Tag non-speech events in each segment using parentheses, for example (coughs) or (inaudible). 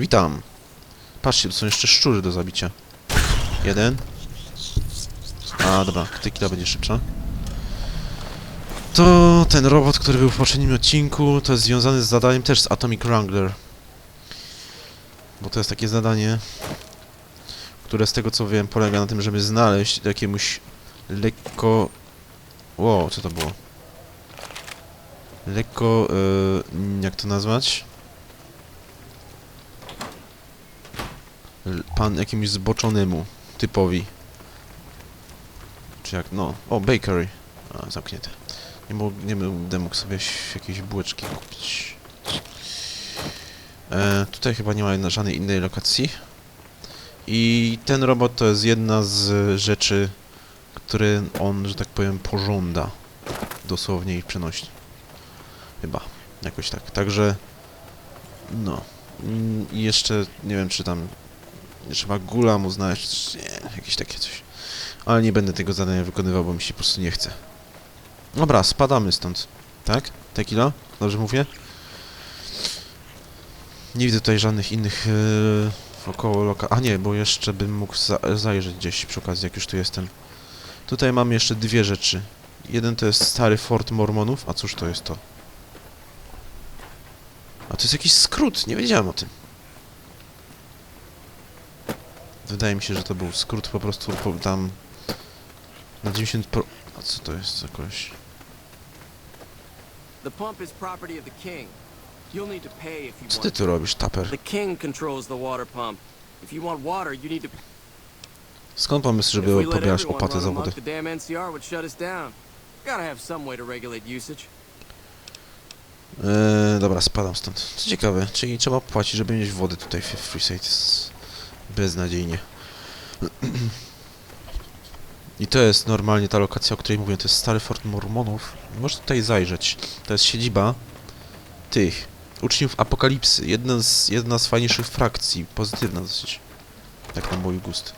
Witam. Patrzcie, tu są jeszcze szczury do zabicia. Jeden. A, dobra, tequila będzie szybsza. To ten robot, który był w poprzednim odcinku, to jest związany z zadaniem też z Atomic Wrangler. Bo to jest takie zadanie, które z tego co wiem polega na tym, żeby znaleźć jakiemuś lekko... Wow, co to było? Lekko... Yy, jak to nazwać? Pan jakimś zboczonemu typowi. Czy jak, no, o, bakery. A, zamknięte. Nie, mógł, nie będę mógł sobie jakieś bułeczki kupić. E, tutaj chyba nie ma żadnej innej lokacji. I ten robot to jest jedna z rzeczy, które on, że tak powiem, pożąda. Dosłownie i przenośnie. Chyba. Jakoś tak. Także... No. Mm, I jeszcze, nie wiem czy tam... Trzeba gula mu znaleźć, nie, jakieś takie coś. Ale nie będę tego zadania wykonywał, bo mi się po prostu nie chce. Dobra, spadamy stąd. Tak? Tequila? Dobrze mówię? Nie widzę tutaj żadnych innych yy, około loka... A nie, bo jeszcze bym mógł za zajrzeć gdzieś przy okazji, jak już tu jestem. Tutaj mam jeszcze dwie rzeczy. Jeden to jest stary Fort Mormonów. A cóż to jest to? A to jest jakiś skrót, nie wiedziałem o tym. Wydaje mi się, że to był skrót po prostu tam na 90 pro... A co to jest za koleś? Co ty tu robisz, Taper? Skąd pomysł, żeby pobierać run za wodę? Eee, dobra, spadam stąd. Co ciekawe, czyli trzeba płacić, żeby mieć wodę tutaj w Freeside. Jest Beznadziejnie. I to jest normalnie ta lokacja, o której mówię, to jest stary Fort Mormonów. Można tutaj zajrzeć. To jest siedziba tych uczniów Apokalipsy. Jedna z, jedna z fajniejszych frakcji, pozytywna dosyć. Tak na mój gust.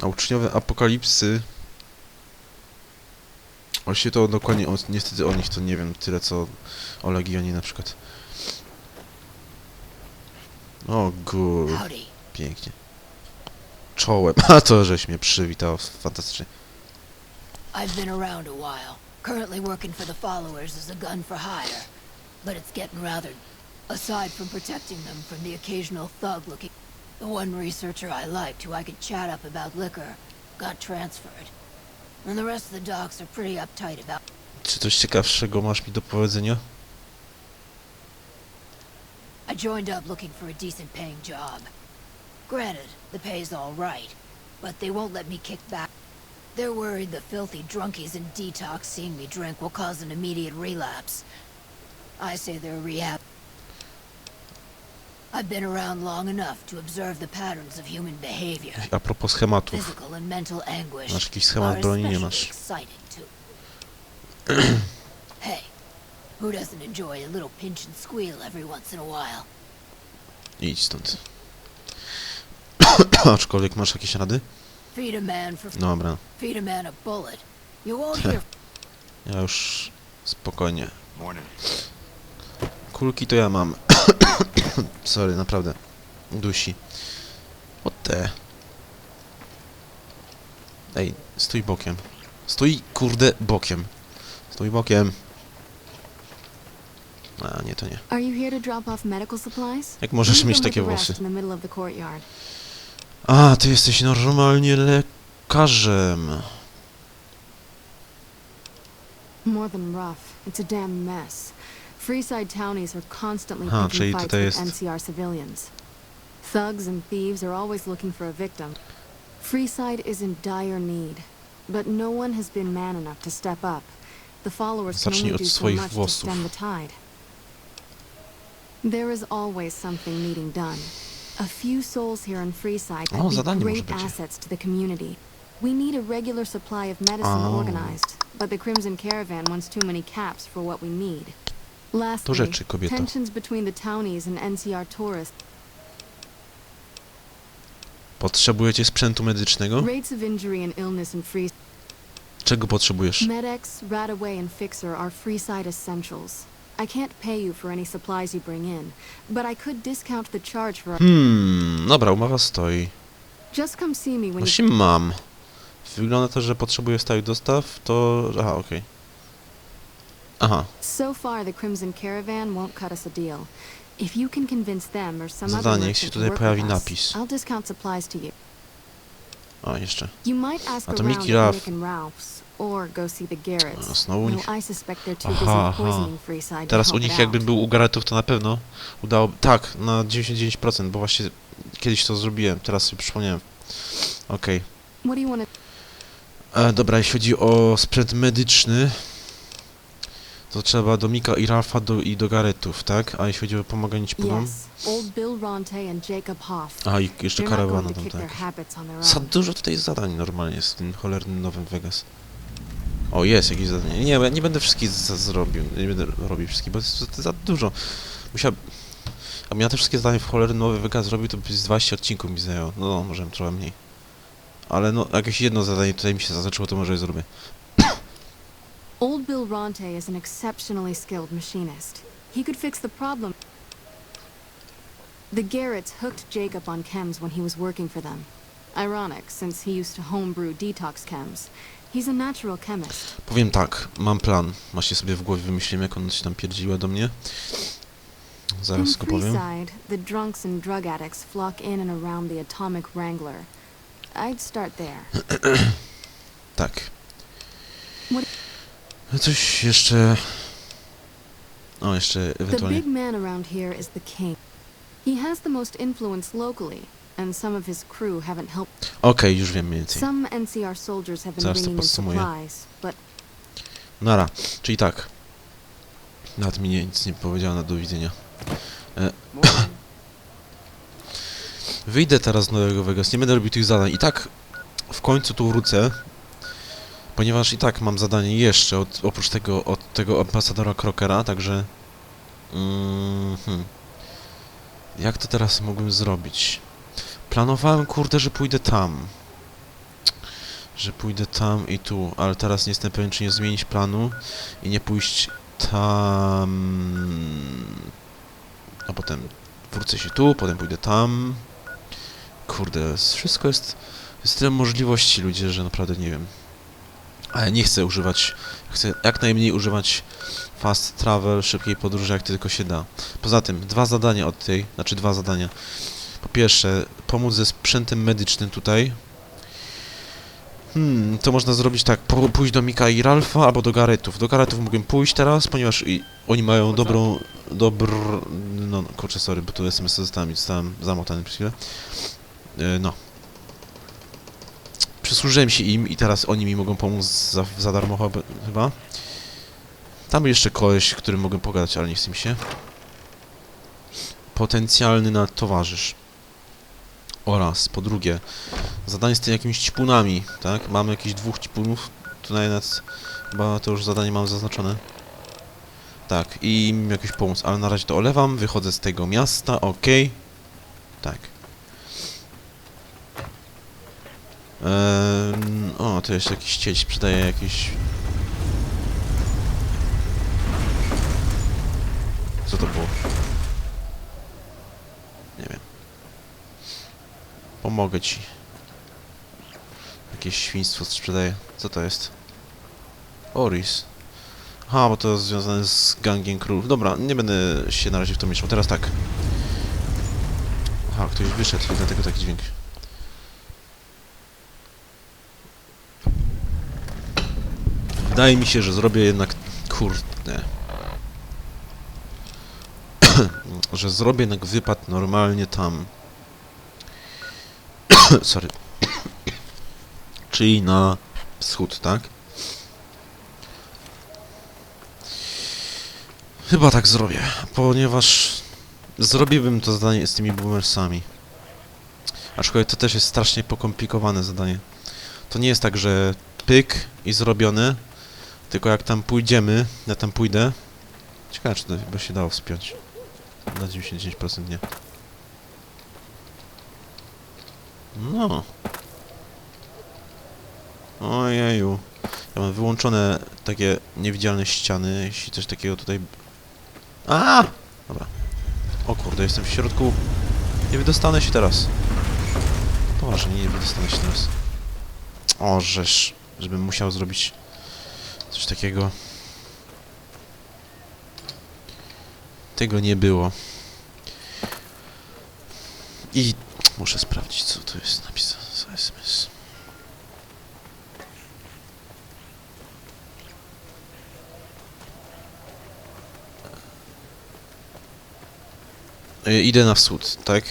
A uczniowie Apokalipsy Właściwie to dokładnie, o, niestety o nich to nie wiem tyle co o Legionie na przykład. O gór, pięknie. Czołem, (laughs) a to żeś mnie przywitał, fantastycznie. I've been around a while. Currently working for the followers as a gun for hire. But it's getting rather... Aside from protecting them from the occasional thug looking... The one researcher I liked who I could chat up about liquor got transferred. And the rest of the docs are pretty uptight about... Czy coś ciekawszego masz mi do powiedzenia? I joined up looking for a decent paying job. Granted, the pay's all right, but they won't let me kick back. They're worried the filthy drunkies in detox seeing me drink will cause an immediate relapse. I say they're rehab. I've been around long enough to observe the patterns of human behavior. A propos schematów. Physical and mental anguish Masz jakiś are schemat broni? Nie masz. (clears throat) who doesn't enjoy a little pinch and squeal every once in a while? Idź stąd. (coughs) Aczkolwiek masz jakieś rady? Feed a man for Dobra, feed a man a bullet. You won't hear ja już spokojnie. Kulki to ja mam. (coughs) Sorry, naprawdę. Dusi. What the? Ej, stój bokiem. Stój, kurde, bokiem. Stój bokiem. A, nie, to nie. Are you here to drop off medical supplies? Jak możesz mieć takie włosy? In the middle of the courtyard. A, ty jesteś normalnie lekarzem. More than rough, it's a damn mess. Freeside townies are constantly Aha, picking fights with NCR civilians. Thugs and thieves are always looking for a victim. Freeside is in dire need, but no one has been man enough to step up. The followers can only do so much to stem the tide. There is always something needing done. A few souls here in Freeside O, could be zadanie może great będzie. assets to the community. We need a regular supply of medicine O. organized, but the Crimson Caravan wants too many caps for what we need. Lastly, rzeczy, tensions between the townies and NCR tourists. Potrzebujecie sprzętu medycznego? Rates of injury and illness in Free Czego potrzebujesz? Medex, Radaway, and Fixer are Freeside essentials. I can't pay you for any supplies you bring in, but I could discount the charge for... Hmm, dobra, umowa stoi. Just come see me when you... Właśnie mam. Wygląda to, że potrzebuję stałych dostaw, to... Aha, okej. Aha, So far, the Crimson Caravan won't cut us a deal. If you can convince them or some other Zadanie, merchant to tutaj work pojawi with us, napis. I'll discount supplies to you. o, jeszcze. You might ask A to around Mickey at Ruff. Nick and Ralph's, or go see the Garretts. A, znowu u nich... Though I suspect they're too Aha, busy aha. poisoning Freeside to Teraz u help nich it jakbym out. był u Garetów, to na pewno udało... Tak, na 99%, bo właśnie kiedyś to zrobiłem, teraz sobie przypomniałem. Okej. What do you want to... E, Dobra, jeśli chodzi o sprzęt medyczny, to trzeba do Mika i Ralfa do, i do Garetów, tak? A jeśli chodzi o pomaganie ci podom? Yes, old Bill Ronte and Jacob Hoff. A i jeszcze They're not karawana to tam, kick their tak. habits on their Za own. dużo tutaj zadań normalnie jest w tym cholernym nowym Vegas. O, jest jakieś zadanie. Nie, ja nie będę wszystkich zrobił, nie będę robił wszystkich, bo jest za, za dużo. Musiał... Jakbym ja te wszystkie zadania w cholernym nowy Vegas zrobił, to by z 20 odcinków mi zajęło. No, może trochę mniej. Ale no, jakieś jedno zadanie tutaj mi się zaznaczyło, to może je zrobię. (coughs) Old Bill Ronte is an exceptionally skilled machinist. He could fix the problem. The Garretts hooked Jacob on chems when he was working for them. Ironic, since he used to homebrew detox chems. Powiem tak, mam plan. Właśnie sobie w głowie wymyśliłem, jak on się tam pierdziła do mnie. Zaraz go powiem. The drunks and drug addicts flock in and around the Atomic Wrangler. I'd start there. (clears throat) Tak. Coś jeszcze... O, jeszcze The ewentualnie... big man around here is the king. He has the most influence locally, and some of his crew haven't helped. Okej, już wiem mniej więcej. Some NCR soldiers have been Zaraz to bringing in podsumuję. supplies, but Nara, czyli tak. Nawet mi nie- nic nie powiedziała na do widzenia. Morning. (coughs) Wyjdę teraz z Nowego Vegas, nie będę robił tych zadań. I tak w końcu tu wrócę, ponieważ i tak mam zadanie jeszcze od, oprócz tego od tego ambasadora Krokera, także... Mm, hmm. Jak to teraz mógłbym zrobić? Planowałem, kurde, że pójdę tam. Że pójdę tam i tu, ale teraz nie jestem pewien, czy nie zmienić planu i nie pójść tam... A potem wrócę się tu, potem pójdę tam. Kurde, wszystko jest... Jest tyle możliwości, ludzie, że naprawdę nie wiem. Ale nie chcę używać... Chcę jak najmniej używać fast travel, szybkiej podróży, jak tylko się da. Poza tym, dwa zadania od tej... Znaczy, dwa zadania. Po pierwsze, pomóc ze sprzętem medycznym tutaj. Hmm, to można zrobić tak, pójść do Mika i Ralfa, albo do Garetów. Do Garetów mogłem pójść teraz, ponieważ i, oni mają dobrą, dobr... No, no, kurczę, sorry, bo tu SMS zostałem, zostałem zamotany przez chwilę. E, no. Przysłużyłem się im i teraz oni mi mogą pomóc za, za darmo chyba-. Tam jeszcze koleś, którym mogę pogadać, ale nie chcę mi się. Potencjalny na towarzysz. Oraz, po drugie, zadanie z tymi jakimiś ćpunami, tak? Mamy jakichś dwóch ćpunów. Tutaj nawet chyba to już zadanie mam zaznaczone. Tak, i im jakoś pomóc, ale na razie to olewam, wychodzę z tego miasta, okej. Tak. Ehm, o, to jeszcze jakiś cieć przydaje jakieś... Co to było? Nie wiem. Pomogę ci. Jakieś świństwo sprzedaje. Co to jest? Oris. Aha, bo to jest związane z gangiem królów. Dobra, nie będę się na razie w to mieszał. Teraz tak. Aha, ktoś wyszedł, dlatego taki dźwięk. Wydaje mi się, że zrobię jednak... Kurde. (clears throat) że zrobię jednak wypad normalnie tam. (coughs) Sorry. (coughs) Czyli na wschód, tak? Chyba tak zrobię, ponieważ zrobiłbym to zadanie z tymi boomersami. Aczkolwiek to też jest strasznie pokomplikowane zadanie. To nie jest tak, że pyk i zrobione, tylko jak tam pójdziemy, ja tam pójdę. Ciekawe, czy to by się dało wspiąć. Na 99% nie. No. Ojeju. Ja mam wyłączone takie niewidzialne ściany, jeśli coś takiego tutaj A! Dobra. O kurde, jestem w środku. Nie wydostanę się teraz. Poważnie, nie wydostanę się teraz. O, żeż. Żebym musiał zrobić coś takiego. Tego nie było. I muszę sprawdzić, co tu jest napisane za SMS. Y, Idę na wschód, tak?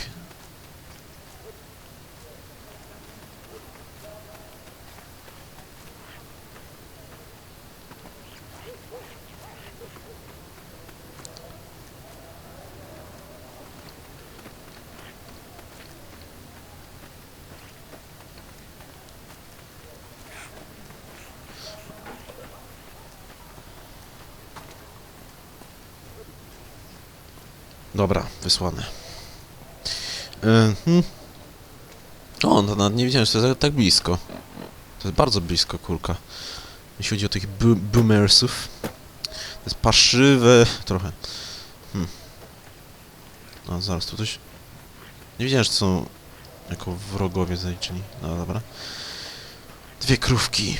Dobra, wysłane. Hmm. O, no, no, nie wiedziałem, że to jest tak blisko. To jest bardzo blisko, kulka. Jeśli chodzi o tych bo boomersów. To jest paszywe trochę. Hmm. A, zaraz, tu coś... Nie wiedziałem, że to są jako wrogowie zaliczeni. No dobra. Dwie krówki.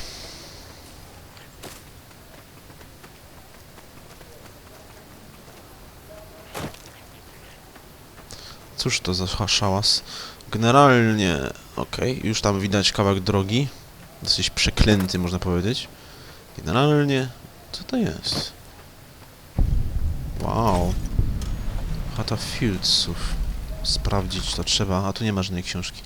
Cóż to za sza- szałas? Generalnie, okej, już tam widać kawałek drogi. Dosyć przeklęty, można powiedzieć. Generalnie, co to jest? Wow. Chata Fieldsów. Sprawdzić to trzeba, a tu nie ma żadnej książki.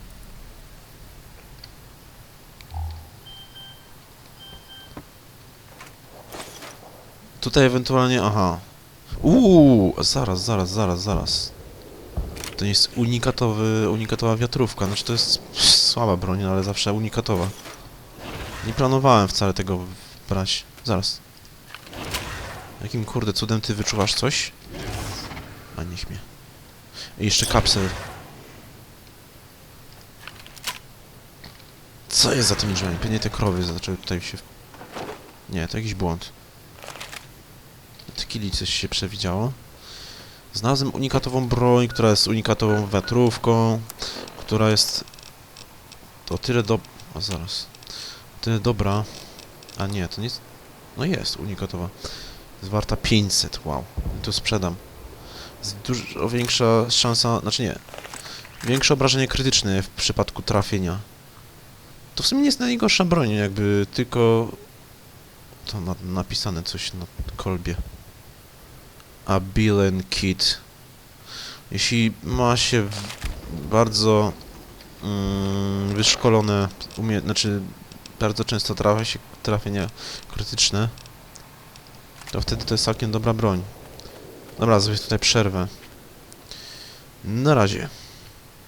Tutaj ewentualnie, aha. Uuu, zaraz, zaraz, zaraz, zaraz. To jest unikatowy, unikatowa wiatrówka. Znaczy to jest słaba broń, no ale zawsze unikatowa. Nie planowałem wcale tego brać. Zaraz. Jakim kurde cudem ty wyczuwasz coś? A niech mnie. I jeszcze kapsel. Co jest za tymi drzwiami? Pewnie te krowy zaczęły tutaj się... Nie, to jakiś błąd. Tkili coś się przewidziało. Znalazłem unikatową broń, która jest unikatową wiatrówką, która jest to tyle do... A zaraz. Tyle dobra. A nie, to nie. No jest unikatowa. Jest warta 500, wow. I to sprzedam. Jest dużo większa szansa... Znaczy nie. Większe obrażenie krytyczne w przypadku trafienia. To w sumie nie jest najgorsza broń, jakby tylko... To na, napisane coś na kolbie. Abilen Kit. Jeśli ma się bardzo mm, wyszkolone umie... znaczy bardzo często trafia się trafienia krytyczne, to wtedy to jest całkiem dobra broń. Dobra, zrobię tutaj przerwę. Na razie.